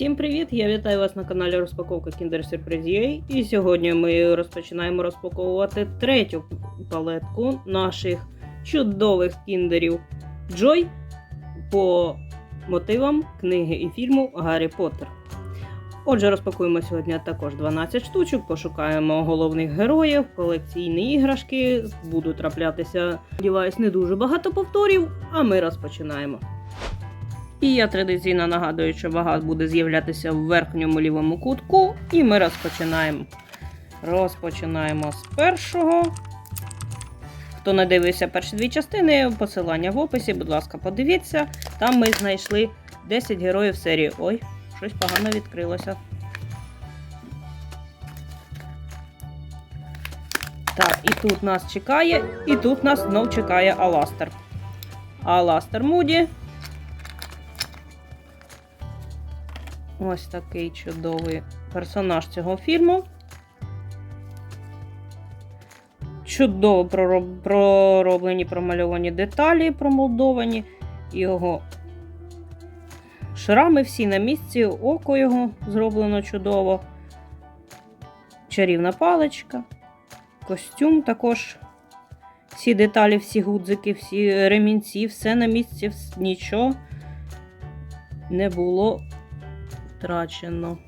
Всім привіт! Я вітаю вас на каналі Розпаковка Kinder Surprise І сьогодні ми розпочинаємо розпаковувати третю палетку наших чудових кіндерів Joy по мотивам книги і фільму Гаррі Поттер. Отже, розпакуємо сьогодні також 12 штучок, пошукаємо головних героїв, колекційні іграшки. Будуть траплятися, сподіваюсь, не дуже багато повторів, а ми розпочинаємо. І я традиційно нагадую, що вага буде з'являтися в верхньому лівому кутку, і ми розпочинаємо. Розпочинаємо з першого. Хто не дивився перші дві частини, посилання в описі, будь ласка, подивіться. Там ми знайшли 10 героїв серії. Ой, щось погано відкрилося. Так, і тут нас чекає, і тут нас знов чекає Аластер. Аластер Муді. Ось такий чудовий персонаж цього фільму. Чудово пророблені, промальовані деталі, промолдовані. Його шрами всі на місці, око його зроблено чудово. Чарівна паличка, костюм також. Всі деталі, всі гудзики, всі ремінці, все на місці, нічого не було втрачено.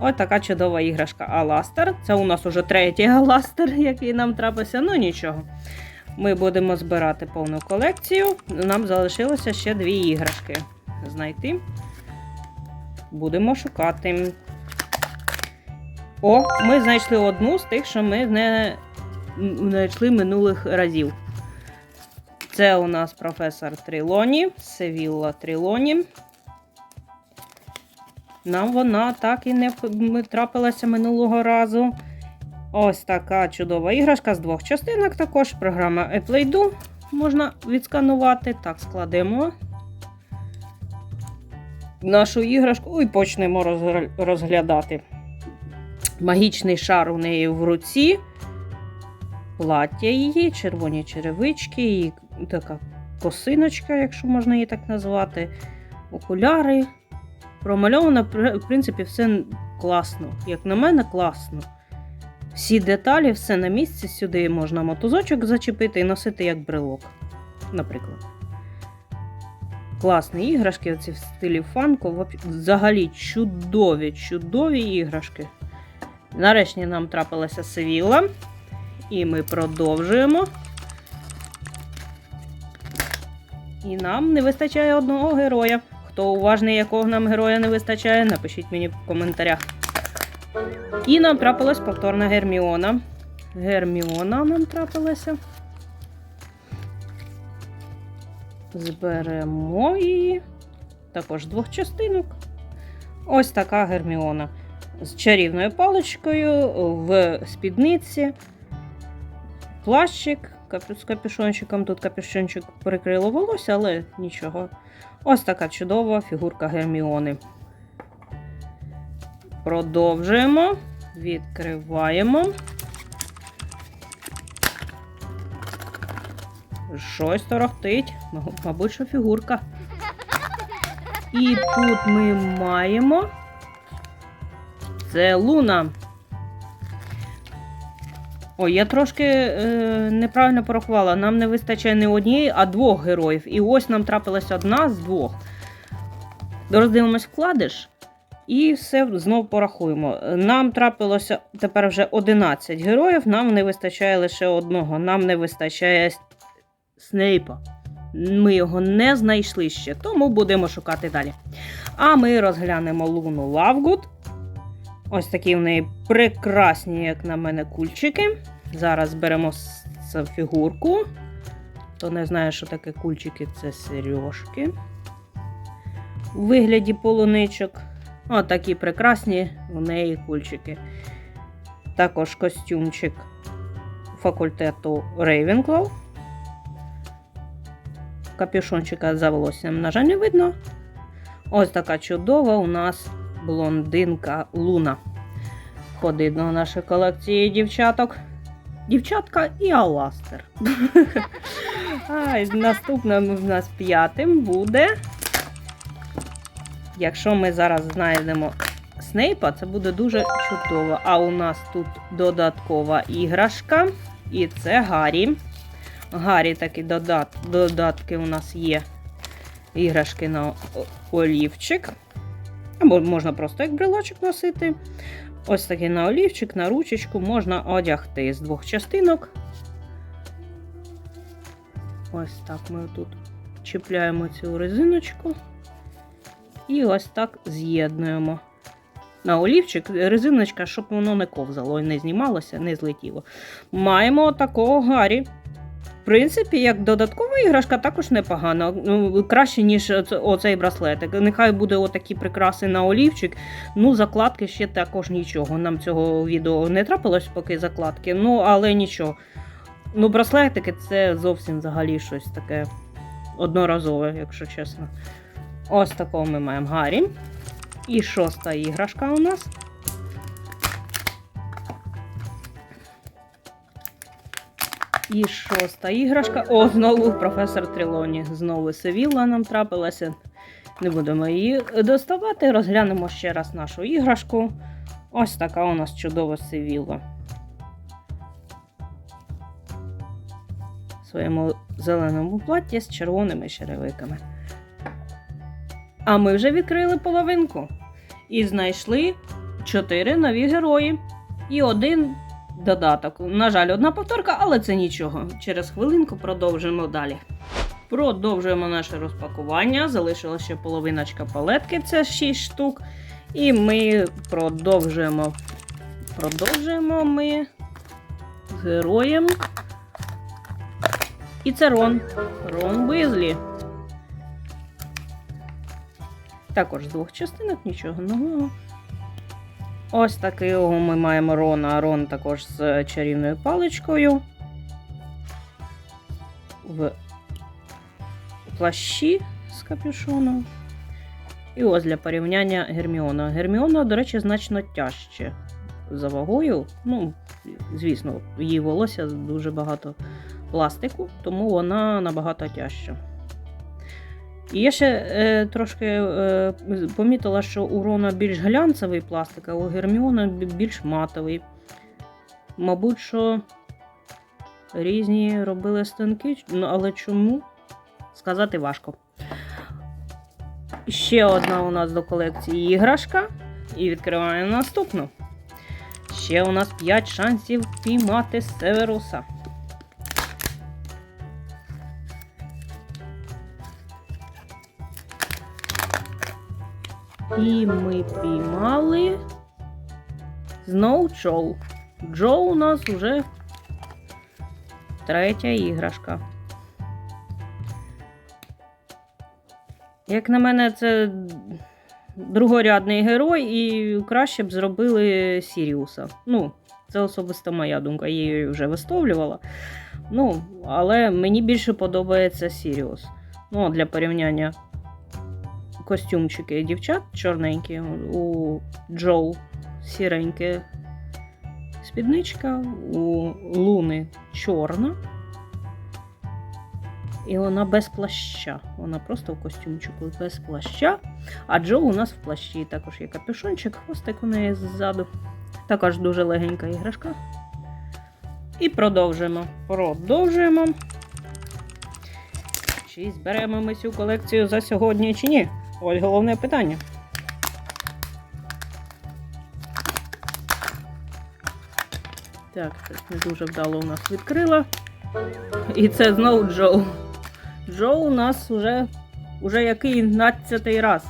Ось така чудова іграшка Аластер. Це у нас уже третій Аластер, який нам трапився. Ну нічого. Ми будемо збирати повну колекцію. Нам залишилося ще дві іграшки знайти. Будемо шукати. О, ми знайшли одну з тих, що ми не знайшли минулих разів. Це у нас професор Трілоні, Севілла Трілоні. Нам вона так і не трапилася минулого разу. Ось така чудова іграшка з двох частинок. Також програма Applaydo можна відсканувати. Так, складемо нашу іграшку і почнемо розглядати. Магічний шар у неї в руці, плаття її, червоні черевички, і така косиночка, якщо можна її так назвати, окуляри. Промальовано, в принципі, все класно. Як на мене, класно. Всі деталі, все на місці, сюди можна мотузочок зачепити і носити як брелок, наприклад. Класні іграшки, оці в стилі фанку. Взагалі чудові, чудові іграшки. Нарешті нам трапилася Севіла. І ми продовжуємо. І нам не вистачає одного героя. Хто уважний, якого нам героя не вистачає, напишіть мені в коментарях. І нам трапилась повторна Герміона. Герміона нам трапилася. Зберемо її. Також двох частинок. Ось така Герміона. З чарівною паличкою в спідниці. Плащик з капюшончиком. Тут капюшончик прикрило волосся, але нічого. Ось така чудова фігурка Герміони. Продовжуємо. Відкриваємо. Щось торохтить. Мабуть, що фігурка. І тут ми маємо. Це Луна. Ой, я трошки е, неправильно порахувала. Нам не вистачає не однієї, а двох героїв. І ось нам трапилась одна з двох. Роздивимось вкладиш. І все знов порахуємо. Нам трапилося тепер вже 11 героїв, нам не вистачає лише одного. Нам не вистачає Снейпа. Ми його не знайшли ще, тому будемо шукати далі. А ми розглянемо Луну Лавгуд. Ось такі в неї прекрасні, як на мене, кульчики. Зараз беремо цю фігурку. Хто не знає, що таке кульчики, це сережки. У вигляді полуничок. О, такі прекрасні у неї кульчики. Також костюмчик факультету Рейвенклоу. Капюшончика за волоссям, на жаль, не видно. Ось така чудова у нас блондинка Луна. Входить до нашої колекції дівчаток. Дівчатка і Аластер. Наступним в нас п'ятим буде Якщо ми зараз знайдемо Снейпа, це буде дуже чудово. А у нас тут додаткова іграшка. І це Гаррі. Гаррі такі додат, додатки у нас є. Іграшки на олівчик. Або можна просто як брелочок носити. Ось такий на олівчик, на ручечку можна одягти з двох частинок. Ось так ми тут чіпляємо цю резиночку. І ось так з'єднуємо. На олівчик резиночка, щоб воно не ковзало і не знімалося, не злетіло. Маємо такого Гаррі. Принципі, як додаткова іграшка, також непогано. Ну, Краще, ніж оце- оцей браслетик. Нехай буде отакі прикраси на олівчик. Ну, закладки ще також нічого. Нам цього відео не трапилось поки закладки, ну але нічого. Ну, браслетики це зовсім взагалі щось таке одноразове, якщо чесно. Ось такого ми маємо Гаррі. І шоста іграшка у нас. І шоста іграшка. О, знову професор Трилоні. Знову Севілла нам трапилася. Не будемо її доставати. Розглянемо ще раз нашу іграшку. Ось така у нас чудова Севілла. В своєму зеленому платі з червоними черевиками. А ми вже відкрили половинку і знайшли чотири нові герої і один додаток. На жаль, одна повторка, але це нічого. Через хвилинку продовжимо далі. Продовжуємо наше розпакування. Залишилася ще половиночка палетки, це 6 штук. І ми продовжуємо. Продовжуємо ми з героєм. І це Рон. Рон Визлі. Також з двох частинок, нічого нового. Ось такого ми маємо Рона. Рон також з чарівною паличкою. В плащі з капюшоном. І ось для порівняння Герміона. Герміона, до речі, значно тяжче за вагою. Ну, звісно, її волосся дуже багато пластику, тому вона набагато тяжча. І я ще е, трошки е, помітила, що у Рона більш глянцевий пластик, а у Герміона більш матовий. Мабуть, що різні робили станки, ну, але чому? Сказати важко. Ще одна у нас до колекції іграшка. І відкриваємо наступну. Ще у нас 5 шансів піймати Северуса. І ми піймали Snow Joe. Джо у нас уже третя іграшка. Як на мене, це другорядний герой, і краще б зробили Сіріуса. Ну, це особисто моя думка, я її вже висловлювала. Ну, але мені більше подобається Сіріус. Ну, для порівняння костюмчики дівчат чорненькі, у Джоу сіреньке спідничка, у Луни чорна. І вона без плаща. Вона просто в костюмчику без плаща. А Джо у нас в плащі також є капюшончик, хвостик у неї ззаду. Також дуже легенька іграшка. І продовжуємо. Продовжуємо. Чи зберемо ми цю колекцію за сьогодні, чи ні? Ось головне питання. Так, не дуже вдало у нас відкрила. І це знову Джоу. Джоу у нас уже, уже який 12 раз.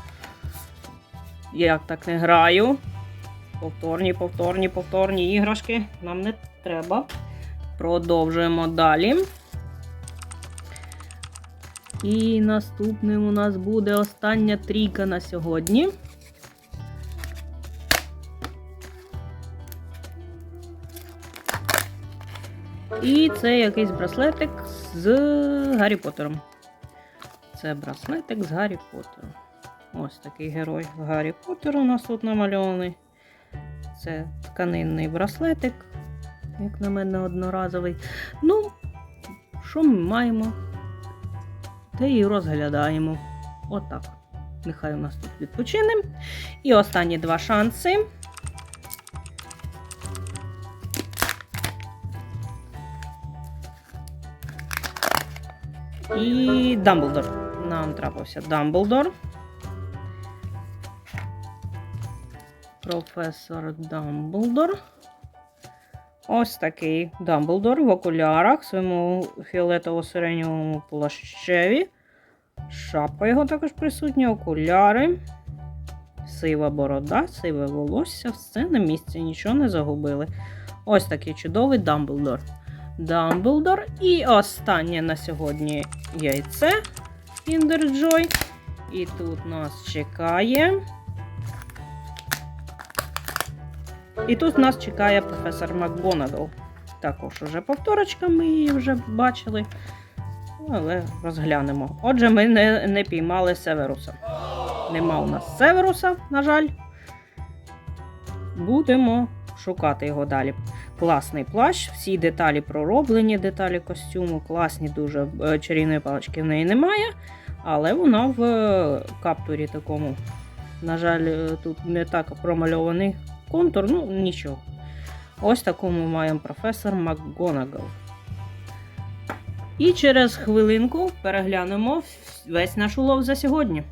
Я так не граю. Повторні, повторні, повторні іграшки. Нам не треба. Продовжуємо далі. І наступним у нас буде остання трійка на сьогодні. І це якийсь браслетик з Гаррі Поттером. Це браслетик з Гаррі Поттером. Ось такий герой Гаррі Поттер у нас тут намальований. Це тканинний браслетик, як на мене, одноразовий. Ну, що ми маємо? Та і розглядаємо. Отак. Нехай у нас тут відпочине. І останні два шанси. І Дамблдор. Нам трапився Дамблдор. Професор Дамблдор. Ось такий Дамблдор в окулярах, своєму фіолетово-сиреньовому плащеві. Шапка його також присутня, окуляри. Сива борода, сиве волосся, все на місці, нічого не загубили. Ось такий чудовий Дамблдор. Дамблдор. І останнє на сьогодні яйце Joy. І тут нас чекає. І тут нас чекає професор Макгонагал. Також уже повторочка, ми її вже бачили. Але розглянемо. Отже, ми не, не піймали Северуса. Нема у нас Северуса, на жаль. Будемо шукати його далі. Класний плащ, всі деталі пророблені, деталі костюму, класні, дуже Е, чарівної палички в неї немає, але вона в е, каптурі такому. На жаль, е, тут не так промальований контур, ну нічого. Ось такому маємо професор МакГонагал. І через хвилинку переглянемо весь наш улов за сьогодні.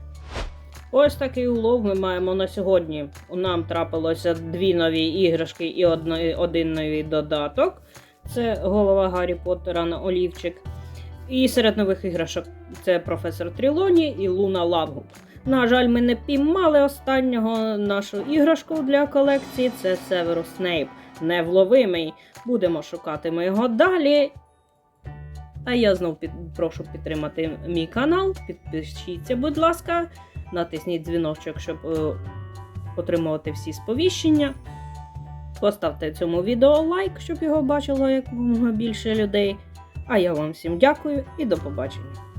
Ось такий улов ми маємо на сьогодні. Нам трапилося дві нові іграшки і один новий додаток. Це голова Гаррі Поттера на олівчик. І серед нових іграшок це професор Трілоні і Луна Лавгут. На жаль, ми не піймали останнього нашу іграшку для колекції. Це Северус Снейп. Невловимий. Будемо шукати ми його далі. А я знов під, прошу підтримати мій канал. Підпишіться, будь ласка, натисніть дзвіночок, щоб е, отримувати всі сповіщення. Поставте цьому відео лайк, щоб його бачило якомога більше людей. А я вам всім дякую і до побачення.